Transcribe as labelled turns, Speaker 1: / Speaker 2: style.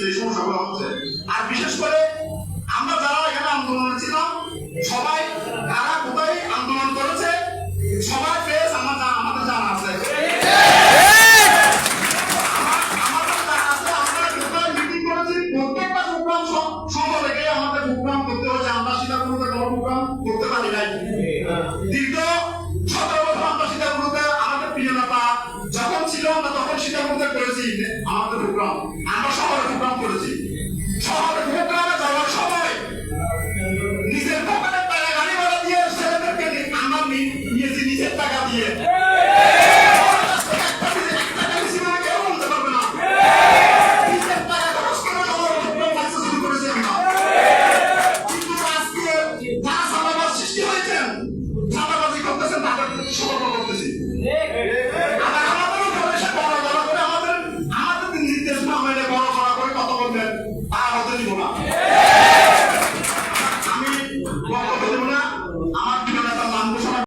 Speaker 1: যে সমস্যাগুলো হচ্ছে। আর বিশেষ করে আমরা যারা এখানে আন্দোলনে ছিলাম, সবাই কারা কোথায় আন্দোলন করেছে সবার ফেস আমার আমাদের জানা আছে। করতে পারি নাই। দীর্ঘ সতেরো বছর আমাদের যখন ছিল, আমরা তখন সীতাকুণ্ডতে করেছি আমাদের প্রোগ্রাম আমি নিয়েছি নিজের টাকা দিয়ে